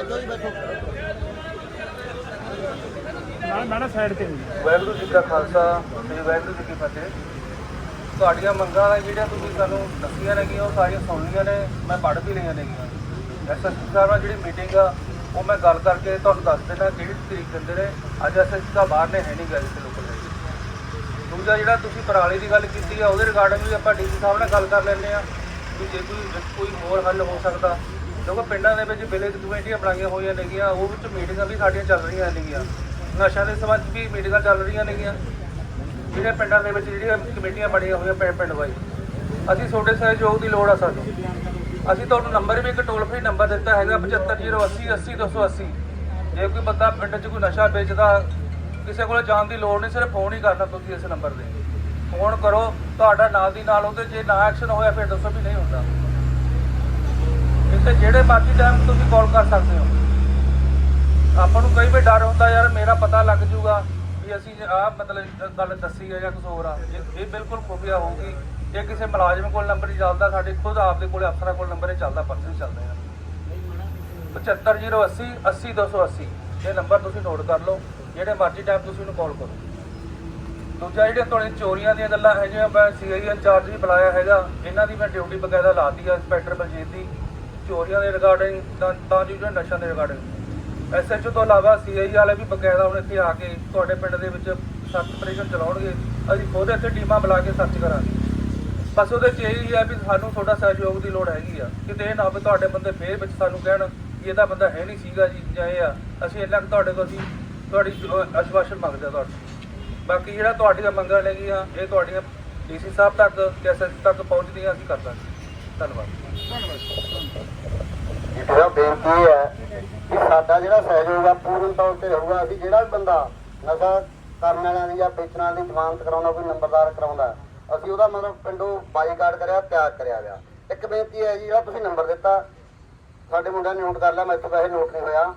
ਇੱਥੋਂ ਹੀ ਬੈਠੋ। ਮੈਂ ਮੈਂ ਸਾਈਡ ਤੇ ਨਹੀਂ। ਵਾਹਿਗੁਰੂ ਜੀ ਕਾ ਖਾਲਸਾ ਜੀ ਕੀ ਫਤਿਹ। ਤੁਹਾਡੀਆਂ ਮੰਗਾਂ ਨੇ ਜਿਹੜੀਆਂ ਤੁਸੀਂ ਸਾਨੂੰ ਦੱਸੀਆਂ ਨੇਗੀਆਂ ਉਹ ਸਾਰੀਆਂ ਸੁਣ ਲਈਆਂ ਨੇ ਮੈਂ ਪੜ੍ਹ ਵੀ ਲਈਆਂ ਨੇਗੀਆਂ ਐਸਐਸਪੀ ਸਾਹਿਬ ਨਾਲ ਜਿਹੜੀ ਮੀਟਿੰਗ ਆ ਉਹ ਮੈਂ ਗੱਲ ਕਰਕੇ ਤੁਹਾਨੂੰ ਦੱਸ ਦੇਣਾ ਕਿਹੜੀ ਤਰੀਕ ਦਿੰਦੇ ਨੇ ਅੱਜ ਐਸਐਸਪੀ ਸਾਹਿਬ ਬਾਹਰ ਨੇ ਹੈ ਨਹੀਂ ਗੱਲ ਤੇ ਲੋਕਲ ਦੇ। ਦੂਜਾ ਜਿਹੜਾ ਤੁਸੀਂ ਪਰਾਲੀ ਦੀ ਗੱਲ ਕੀਤੀ ਆ ਉਹਦੇ ਰਿਗਾਰਡਿੰਗ ਵੀ ਆਪਾਂ ਡੀਸੀ ਸਾਹਿਬ ਨਾਲ ਗੱਲ ਕਰ ਲੈਂਦੇ ਆ ਵੀ ਜੇ ਕੋਈ ਕੋਈ ਹੋਰ ਹੱਲ ਹੋ ਸਕਦਾ। ਕਿਉਂਕਿ ਪਿੰਡਾਂ ਦੇ ਵਿੱਚ ਵਿਲੇਜ ਕਮੇਟੀਆਂ ਬਣਾਈਆਂ ਹੋਈਆਂ ਨੇਗੀਆਂ, ਉਹ ਵਿੱਚ ਮੀਟਿੰਗਾਂ ਵੀ ਸਾਡੀਆਂ ਚੱਲ ਰਹੀਆਂ ਨੇਗੀਆਂ। ਨਸ਼ਾ ਦੇ ਸੰਬੰਧ ਵੀ ਮੀਟਿੰਗਾਂ ਚੱਲ ਰਹੀਆਂ ਨੇਗੀਆਂ। ਜਿਹੜੇ ਪਿੰਡਾਂ ਦੇ ਵਿੱਚ ਜਿਹੜੀਆਂ ਕਮੇਟੀਆਂ ਬਣੀਆਂ ਹੋਈਆਂ ਪਿੰਡ ਪਿੰਡ ਵਾਈ ਅਸੀਂ ਤੁਹਾਡੇ ਸਹਿਯੋਗ ਦੀ ਲੋੜ ਆ ਸਾਨੂੰ। ਅਸੀਂ ਤੁਹਾਨੂੰ ਨੰਬਰ ਵੀ ਇੱਕ ਟੋਲ ਫ੍ਰੀ ਨੰਬਰ ਦਿੱਤਾ ਹੈਗਾ 7508 80 280 ਜੇ ਕੋਈ ਬੰਦਾ ਪਿੰਡ 'ਚ ਕੋਈ ਨਸ਼ਾ ਵੇਚਦਾ, ਕਿਸੇ ਕੋਲ ਜਾਣ ਦੀ ਲੋੜ ਨਹੀਂ, ਸਿਰਫ ਫੋਨ ਹੀ ਕਰਨਾ ਤੁਸੀਂ ਇਸ ਨੰਬਰ ਤੇ। ਫੋਨ ਕਰੋ, ਤੁਹਾਡਾ ਨਾਲ ਦੀ ਨਾਲ ਉਹਦੇ ਜੇ ਨਾ ਐਕਸ਼ਨ ਹੋਇਆ, ਫਿਰ ਦੱਸੋ ਵੀ ਨਹੀਂ ਹੁੰਦਾ। ਇੱਥੇ ਜਿਹੜੇ ਮਰਜ਼ੀ ਟਾਈਮ ਤੁਸੀਂ ਕਾਲ ਕਰ ਸਕਦੇ ਹੋ। ਆਪਾਂ ਨੂੰ ਕਈ ਵਾਰ ਡਰ ਹੁੰਦਾ, ਯਾਰ ਮੇਰਾ ਪਤਾ ਲੱਗ ਜੂਗਾ ਵੀ ਅਸੀਂ ਆ ਮਤਲਬ ਗੱਲ ਦੱਸੀ ਹੈ ਜਾਂ ਕੁਝ ਹੋਰ ਆ। ਇਹ ਇਹ ਬਿਲਕੁਲ ਖੁਫੀਆ ਹੋਊਗੀ। ਜੇ ਕਿਸੇ ਮੁਲਾਜ਼ਮ ਕੋਲ ਨੰਬਰ ਹੀ ਚੱਲਦਾ, ਸਾਡੇ ਖੁਦ ਆਪਦੇ ਕੋਲੇ ਅਫਸਰਾਂ ਕੋਲ ਨੰਬਰ ਹੀ ਚੱਲਦਾ ਪਰਸਨ ਚੱਲਦਾ ਹੈ 75080 80280 ਇਹ ਨੰਬਰ ਤੁਸੀਂ ਨੋਟ ਕਰ ਲਓ। ਜਿਹੜੇ ਮਰਜ਼ੀ ਟਾਈਮ ਤੁਸੀਂ ਉਹਨੂੰ ਕਾਲ ਕਰੋ। ਦੂਜਾ, ਜਿਹੜੀਆਂ ਤੁਹਾਡੀਆਂ ਚੋਰੀਆਂ ਦੀਆਂ ਗੱਲਾਂ ਹੈਗੀਆਂ, ਮੈਂ ਸੀਆਈ ਇੰਚਾਰਜ ਵੀ ਬੁਲਾਇਆ ਹੈਗਾ। ਇਹਨਾਂ ਦੀ ਮੈਂ ਡਿਊਟੀ ਬਕਾਇਦਾ ਲਾਤੀ ਆ, ਇੰਸਪੈਕਟਰ ਬਲਜੀਤ ਦੀ। ਚੋਰੀਆਂ ਦੇ ਰਿਗਾਰਡਿੰਗ, ਤਾਂ ਜੀ ਜਿਹੜਾ ਨਸ਼ਾ ਦੇ ਰਿਗਾਰਡਿੰਗ। ਐਸਐਚਓ ਤੋਂ ਇਲਾਵਾ ਸੀਆਈ ਵਾਲੇ ਵੀ ਬਕਾਇਦਾ ਹੁਣ ਇੱਥੇ ਆ ਕੇ ਤੁਹਾਡੇ ਪਿੰਡ ਦੇ ਵਿੱਚ ਸਰਚ ਆਪਰੇਸ਼ਨ ਚਲਾਉਣਗੇ। ਅਸੀਂ ਖੁਦ ਇੱਥੇ ਟੀਮਾਂ ਬੁਲਾ ਕੇ ਸਰਚ ਕਰਾਂਗੇ। ਬਸ ਉਹਦੇ ਚ ਇਹੀ ਹੈ ਵੀ ਸਾਨੂੰ ਤੁਹਾਡਾ ਸਹਿਯੋਗ ਦੀ ਲੋੜ ਹੈਗੀ ਆ। ਕਿਤੇ ਇਹ ਨਾ ਵੀ ਤੁਹਾਡੇ ਬੰਦੇ ਫੇਰ ਵਿੱਚ ਸਾਨੂੰ ਕਹਿਣ ਵੀ ਇਹਦਾ ਬੰਦਾ ਹੈ ਨਹੀਂ ਸੀਗਾ ਜੀ, ਜਾਂ ਇਹ ਆ। ਅਸੀਂ ਇੰਨਾ ਕੁ ਤੁਹਾਡੇ ਕੋਲ ਅਸੀਂ ਤੁਹਾਡੀ ਅਸ਼ਵਾਸਨ ਮੰਗਦੇ ਆ ਤੁਹਾਡੇ ਬਾਕੀ ਜਿਹੜਾ ਤੁਹਾਡੀਆਂ ਮੰਗਾਂ ਨੇਗੀਆਂ, ਇਹ ਤੁਹਾਡੀਆਂ ਡੀਸੀ ਸਾਹਿਬ ਤੱਕ ਤੇ ਐਸਐਸ ਤੱਕ ਪਹੁੰਚਦੀਆਂ, ਅਸੀਂ ਕਰ ਦਾਂਗੇ। ਧੰਨਵਾਦ। ਜਿਹੜਾ ਬੇਨਤੀ ਹੈ ਕਿ ਸਾਡਾ ਜਿਹੜਾ ਸਹਿਯੋਗ ਆ, ਪੂਰਨ ਤੌਰ ਤੇ ਰਹੂਗਾ ਅਸੀਂ ਜਿਹੜਾ ਵੀ ਬੰਦਾ ਨਸ਼ਾ ਕਰਨ ਵਾਲਿਆਂ ਦੀ ਜਾਂ ਵੇਚਣ ਵਾਲਿਆਂ ਦੀ ਜ਼ਮਾਨਤ ਕਰਾਉਣਾ ਕੋਈ ਨੰਬਰਦਾਰ ਕਰਾਉਂਦਾ, ਅਸੀਂ ਉਹਦਾ ਮਤਲਬ ਪਿੰਡੋਂ ਬਾਈਕਾਟ ਕਰਿਆ, ਤਿਆਗ ਕਰਿਆ ਗਿਆ ਇੱਕ ਬੇਨਤੀ ਹੈ ਜੀ, ਜਿਹੜਾ ਤੁਸੀਂ ਨੰਬਰ ਦਿੱਤਾ, ਸਾਡੇ ਮੁੰਡਾ ਨੋਟ ਕਰ ਲਿਆ, ਮੈਥੋਂ ਪੈਸੇ ਨੋਟ ਨਹੀਂ ਹੋਇਆ।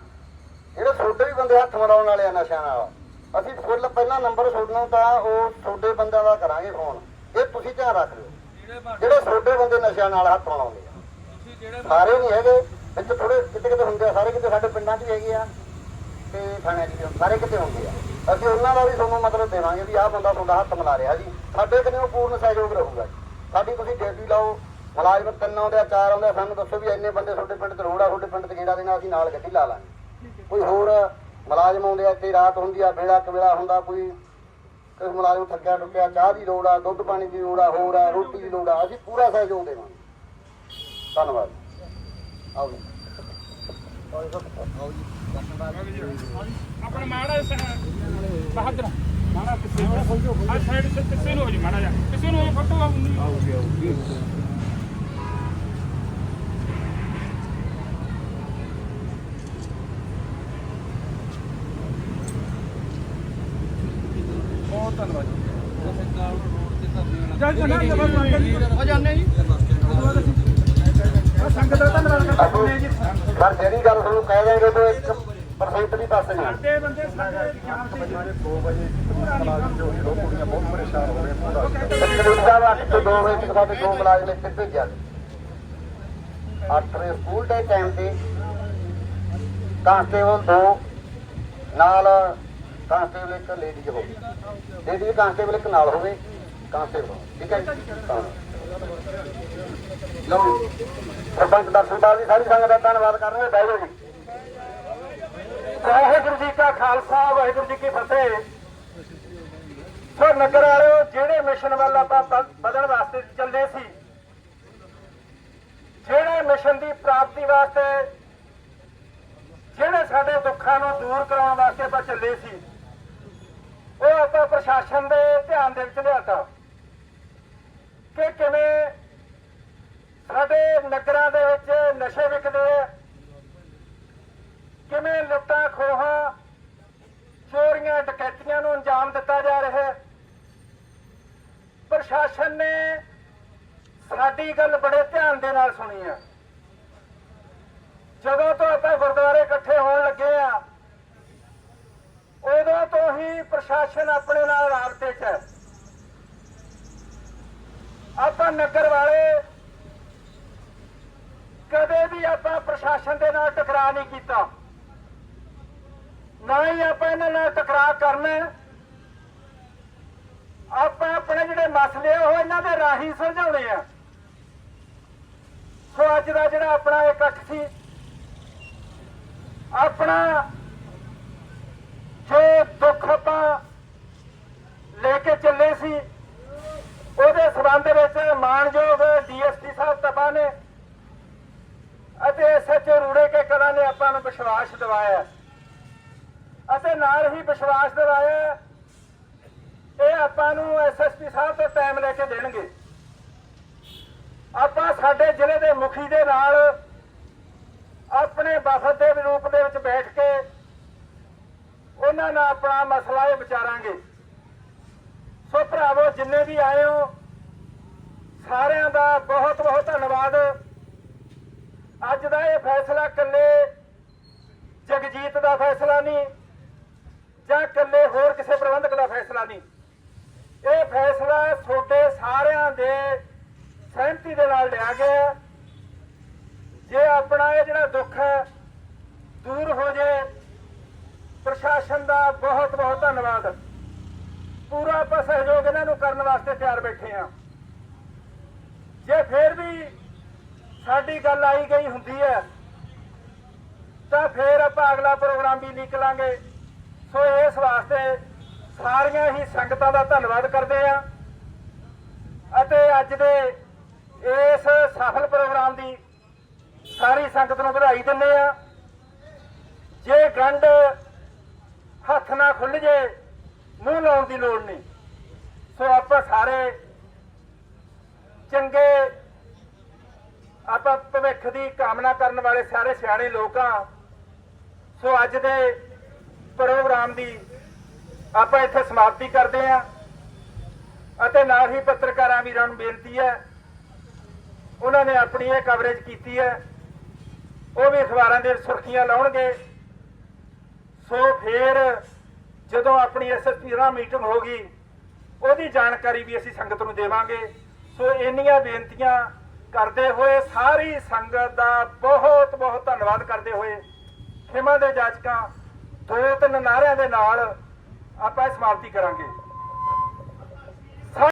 ਜਿਹੜੇ ਛੋਟੇ ਵੀ ਬੰਦੇ ਹੱਥ ਮਰਾਉਣ ਵਾਲੇ ਆ ਨਸ਼ਿਆਂ ਨਾਲ, ਅਸੀਂ ਫੁੱਲ ਪਹਿਲਾ ਨੰਬਰ ਛੋਡਣਾ ਤਾਂ ਉਹ ਛੋਟੇ ਬੰਦਿਆਂ ਦਾ ਕਰਾਂਗੇ ਫੋਨ। ਇਹ ਤੁਸੀਂ ਧਿਆਨ ਰੱਖ ਲਿਓ। ਜਿਹੜੇ ਛੋਟੇ ਬੰਦੇ ਨਸ਼ਿਆਂ ਨਾਲ ਹੱਥ ਮਿਲਾਉਂਦੇ ਆ। ਸਾਰੇ ਨਹੀਂ ਹੈਗੇ। ਵਿੱਚ ਥੋੜੇ ਕਿਤੇ ਕਿਤੇ ਹੁੰਦੇ ਆ, ਸਾਰੇ ਕਿਤੇ ਸਾਡੇ ਪਿੰਡਾਂ 'ਚ ਹੈਗੇ ਆ ਤੇ ਥਾਣਿਆਂ 'ਚ ਸਾਰੇ ਕਿਤੇ ਹੁੰਦੇ ਆ। ਅਸੀਂ ਉਹਨਾਂ ਦਾ ਵੀ ਤੁਹਾਨੂੰ ਮਤਲਬ ਦੇਵਾਂਗੇ ਵੀ ਆਹ ਬੰਦਾ ਤੁਹਾਡਾ ਹੱਥ ਮਿਲਾ ਰਿਹਾ ਜੀ। ਸਾਡੇ ਕਨੇ ਪੂਰਨ ਸਹਿਯੋਗ ਰਹੂਗਾ ਸਾਡੀ ਤੁਸੀਂ ਡਿਊਟੀ ਲਾਓ, ਮੁਲਾਜ਼ਮ ਤਿੰਨ ਆਉਂਦੇ ਆ, ਚਾਰ ਆਉਂਦੇ ਆ, ਸਾਨੂੰ ਦੱਸੋ ਵੀ ਇੰਨੇ ਬੰਦੇ ਤੁਹਾਡੇ ਪਿੰਡ 'ਚ ਲੋੜ ਆ ਤੁਹਾਡੇ ਪਿੰਡ 'ਚ ਗੇੜਾ ਦੇਣਾ, ਅਸੀਂ ਨਾਲ ਗੱਡੀ ਲਾ ਲਾਂਗੇ। ਕੋਈ ਹੋਰ ਮੁਲਾਜ਼ਮ ਆਉਂਦੇ ਆ, ਇੱਥੇ ਰਾਤ ਹੁੰਦੀ ਆ, ਵੇਲਾ ਕਵੇਲਾ ਹੁੰਦਾ, ਕੋਈ ਕਿਸੇ ਮੁਲਾਜ਼ਮ ਥੱਕਿਆ ਟੁੱਟਿਆ ਚਾਹ ਦੀ ਲੋੜ ਆ, ਦੁੱਧ ਪਾਣੀ ਦੀ ਲੋੜ ਆ, ਹੋਰ ਆ, ਰੋਟੀ ਦੀ ਲੋੜ ਆ, ਅਸੀਂ ਪੂਰਾ ਸਹਿਯੋਗ ਦੇਵਾਂਗੇ। ਧੰਨਵਾਦ। ਆਓ ਜੀ। ਆਪਣਾ ਮਾੜਾ ਬਹਾਦਰ। ਮਾੜਾ ਕਿਸੇ ਨੂੰ ਆ ਸਾਈਡ ਤੇ ਕਿਸੇ ਨੂੰ ਹੋ ਜੀ, ਮਾੜਾ ਜਾ ਕਿਸੇ ਨੂੰ ਫੋਟੋ ਆਉਂਦੀ ਆਉਗੀ ਬਹੁਤ ਧੰਨਵਾਦ ਜੀ ਜਲ ਜਨਾ ਜਬਰ ਮੰਗਲ ਹੋ ਜਾਂਦੇ ਜੀ ਸੰਗਤ ਦਾ ਧੰਨਵਾਦ ਕਰਦੇ ਹਾਂ ਜੀ। ਸਰ ਜਿਹੜੀ ਗੱਲ ਤੁਹਾਨੂੰ ਕਹਿ ਦਿਆਂਗੇ ਤੇ ਇੱਕ ਪਰਸੈਂਟ ਵੀ ਦੱਸ ਨਹੀਂ ਸਾਡੇ ਬੰਦੇ ਸਾਡੇ ਜਾਨ ਤੇ 2 ਵਜੇ ਜੋ ਦੋ ਕੁੜੀਆਂ ਬਹੁਤ ਪਰੇਸ਼ਾਨ ਹੋ ਰਹੀਆਂ ਪੂਰਾ। ਸਾਹਿਬ 8 ਤੋਂ 2 ਵਜੇ ਤੱਕ ਸਾਡੇ ਦੋ ਮੁਲਾਜ਼ਮ ਇੱਥੇ ਭੇਜਿਆ 8 ਵਜੇ ਸਕੂਲ ਦੇ ਟਾਈਮ ਤੇ ਕਾਂਸਟੇਬਲ ਦੋ ਨਾਲ ਕਾਂਸਟੇਬਲ ਇੱਕ ਲੇਡੀ ਹੋਵੇ। ਲੇਡੀ ਕਾਂਸਟੇਬਲ ਇੱਕ ਨਾਲ ਹੋਵੇ, ਕਾਂਸਟੇਬਲ। ਠੀਕ ਹੈ ਲਓ ਸਰਪੰਚ ਦਰਸ਼ਨਪਾਲ ਜੀ, ਸਾਰੀ ਸੰਗਤ ਦਾ ਧੰਨਵਾਦ ਕਰ ਬਹਿ ਜਾਓ ਜੀ। ਵਾਹਿਗੁਰੂ ਜੀ ਕਾ ਖਾਲਸਾ, ਵਾਹਿਗੁਰੂ ਜੀ ਕੀ ਫਤਿਹ। ਸੋ ਨਗਰ ਵਾਲਿਓ, ਜਿਹੜੇ ਮਿਸ਼ਨ ਵੱਲ ਆਪਾਂ ਪ- ਵਾਸਤੇ ਚੱਲੇ ਸੀ, ਜਿਹੜੇ ਮਿਸ਼ਨ ਦੀ ਪ੍ਰਾਪਤੀ ਵਾਸਤੇ, ਜਿਹੜੇ ਸਾਡੇ ਦੁੱਖਾਂ ਨੂੰ ਦੂਰ ਕਰਾਉਣ ਵਾਸਤੇ ਆਪਾਂ ਚੱਲੇ ਸੀ ਉਹ ਪ੍ਰਸ਼ਾਸਨ ਦੇ ਧਿਆਨ ਦੇ ਵਿੱਚ ਲਿਆਤਾ। ਕਿ ਕਿਵੇਂ ਸਾਡੇ ਨਗਰਾਂ ਦੇ ਵਿੱਚ ਨਸ਼ੇ ਵਿਕਦੇ ਆ? ਕਿਵੇਂ ਲੁੱਟਾਂ ਖੋਹਾਂ, ਚੋਰੀਆਂ, ਡਕੈਤੀਆਂ ਨੂੰ ਅੰਜਾਮ ਦਿੱਤਾ ਜਾ ਰਿਹਾ ਹੈ? ਪ੍ਰਸ਼ਾਸਨ ਨੇ ਸਾਡੀ ਗੱਲ ਬੜੇ ਧਿਆਨ ਦੇ ਨਾਲ ਸੁਣੀ ਆ ਜਦੋਂ ਤੋਂ ਆਪਾਂ ਗੁਰਦੁਆਰੇ ਇਕੱਠੇ ਹੋਣ ਲੱਗੇ ਆ ਉਦੋਂ ਤੋਂ ਹੀ ਪ੍ਰਸ਼ਾਸਨ ਆਪਣੇ ਨਾਲ ਰਾਬਤੇ 'ਚ ਹੈ। ਆਪਾਂ ਨਗਰ ਵਾਲੇ ਕਦੇ ਵੀ ਆਪਾਂ ਪ੍ਰਸ਼ਾਸਨ ਦੇ ਨਾਲ ਟਕਰਾਅ ਨਹੀਂ ਕੀਤਾ। ਨਾ ਹੀ ਆਪਾਂ ਇਹਨਾਂ ਨਾਲ ਟਕਰਾਅ ਕਰਨਾ ਆਪਾਂ ਆਪਣੇ ਜਿਹੜੇ ਮਸਲੇ ਆ, ਉਹ ਇਹਨਾਂ ਦੇ ਰਾਹੀਂ ਸੁਲਝਾਉਣੇ ਆ। ਸੋ ਅੱਜ ਦਾ ਜਿਹੜਾ ਆਪਣਾ ਇਕੱਠ ਸੀ ਆਪਣਾ ਜੋ ਦੁੱਖ ਆਪਾਂ ਲੈ ਕੇ ਚੱਲੇ ਸੀ ਉਹਦੇ ਸਬੰਧ ਵਿੱਚ ਮਾਨਯੋਗ ਡੀਐਸਪੀ ਸਾਹਿਬ ਤਪਾ ਨੇ ਅਤੇ ਐਸਐਚਓ ਰੂੜੇ ਕੇ ਕਲਾ ਨੇ ਆਪਾਂ ਨੂੰ ਵਿਸ਼ਵਾਸ ਦਿਵਾਇਆ। ਅਤੇ ਨਾਲ ਹੀ ਵਿਸ਼ਵਾਸ ਦਿਵਾਇਆ, ਇਹ ਆਪਾਂ ਨੂੰ ਐਸਐਸਪੀ ਸਾਹਿਬ ਤੋਂ ਟਾਈਮ ਲੈ ਕੇ ਦੇਣਗੇ। ਆਪਾਂ ਸਾਡੇ ਜ਼ਿਲ੍ਹੇ ਦੇ ਮੁਖੀ ਦੇ ਨਾਲ ਆਪਣੇ ਵਫਦ ਦੇ ਰੂਪ ਦੇ ਵਿੱਚ ਬੈਠ ਕੇ ਉਹਨਾਂ ਨਾਲ ਆਪਣਾ ਮਸਲਾ ਇਹ ਵਿਚਾਰਾਂਗੇ। ਸੋ ਭਰਾਵੋ, ਜਿੰਨੇ ਵੀ ਆਏ ਹੋ ਸਾਰਿਆਂ ਦਾ ਬਹੁਤ ਬਹੁਤ ਧੰਨਵਾਦ। ਅੱਜ ਦਾ ਇਹ ਫੈਸਲਾ ਇਕੱਲੇ ਜਗਜੀਤ ਦਾ ਫੈਸਲਾ ਨਹੀਂ, ਜਾਂ ਇਕੱਲੇ ਹੋਰ ਕਿਸੇ ਪ੍ਰਬੰਧਕ ਦਾ ਫੈਸਲਾ ਨਹੀਂ। ਇਹ ਫੈਸਲਾ ਤੁਹਾਡੇ ਸਾਰਿਆਂ ਦੇ ਸਹਿਮਤੀ ਦੇ ਨਾਲ ਲਿਆ ਗਿਆ। ਜੇ ਆਪਣਾ ਇਹ ਜਿਹੜਾ ਦੁੱਖ ਹੈ ਦੂਰ ਹੋ ਜਾਏ ਪ੍ਰਸ਼ਾਸਨ ਦਾ ਬਹੁਤ ਬਹੁਤ ਧੰਨਵਾਦ। ਪੂਰਾ ਆਪਾਂ ਸਹਿਯੋਗ ਇਹਨਾਂ ਨੂੰ ਕਰਨ ਵਾਸਤੇ ਤਿਆਰ ਬੈਠੇ ਆ ਜੇ ਫੇਰ ਵੀ ਸਾਡੀ ਗੱਲ ਆਈ ਗਈ ਹੁੰਦੀ ਹੈ, ਤਾਂ ਫੇਰ ਆਪਾਂ ਅਗਲਾ ਪ੍ਰੋਗਰਾਮ ਵੀ ਨਿਕਲਾਂਗੇ। ਸੋ ਇਸ ਵਾਸਤੇ ਸਾਰੀਆਂ ਹੀ ਸੰਗਤਾਂ ਦਾ ਧੰਨਵਾਦ ਕਰਦੇ ਆ ਅਤੇ ਅੱਜ ਦੇ ਇਸ ਸਫਲ ਪ੍ਰੋਗਰਾਮ ਦੀ ਸਾਰੀ ਸੰਗਤ ਨੂੰ ਵਧਾਈ ਦਿੰਦੇ ਆ ਜੇ ਗੰਢ ਹੱਥ ਨਾ ਖੁੱਲ ਜੇ, ਮੂੰਹ ਲਾਉਣ ਦੀ ਲੋੜ ਨਹੀਂ। ਸੋ ਆਪਾਂ ਸਾਰੇ ਚੰਗੇ ਆਪਾਂ ਭਵਿੱਖ ਦੀ ਕਾਮਨਾ ਕਰਨ ਵਾਲੇ ਸਾਰੇ ਸਿਆਣੇ ਲੋਕ ਆ ਸੋ ਅੱਜ ਦੇ ਪ੍ਰੋਗਰਾਮ ਦੀ ਆਪਾਂ ਇੱਥੇ ਸਮਾਪਤੀ ਕਰਦੇ ਆ ਅਤੇ ਨਾਲ ਹੀ ਪੱਤਰਕਾਰਾਂ ਵੀਰਾਂ ਨੂੰ ਬੇਨਤੀ ਹੈ, ਉਹਨਾਂ ਨੇ ਆਪਣੀ ਇਹ ਕਵਰੇਜ ਕੀਤੀ ਹੈ। ਉਹ ਵੀ ਅਖਬਾਰਾਂ ਦੇ ਸੁਰਖੀਆਂ ਲਾਉਣਗੇ। ਸੋ ਫੇਰ ਜਦੋਂ ਆਪਣੀ ਐਸਐਸਪੀ ਨਾਲ ਮੀਟਿੰਗ ਹੋਗੀ ਉਹਦੀ ਜਾਣਕਾਰੀ ਵੀ ਅਸੀਂ ਸੰਗਤ ਨੂੰ ਦੇਵਾਂਗੇ। ਸੋ ਇੰਨੀਆਂ ਬੇਨਤੀਆਂ ਕਰਦੇ ਹੋਏ ਸਾਰੀ ਸੰਗਤ ਦਾ ਬਹੁਤ ਬਹੁਤ ਧੰਨਵਾਦ ਕਰਦੇ ਹੋਏ ਖਿਮਾ ਦੇ ਜਾਚਕਾਂ ਦੋ ਤਿੰਨ ਨਾਰਿਆਂ ਦੇ ਨਾਲ ਆਪਾਂ ਸਮਾਪਤੀ ਕਰਾਂਗੇ।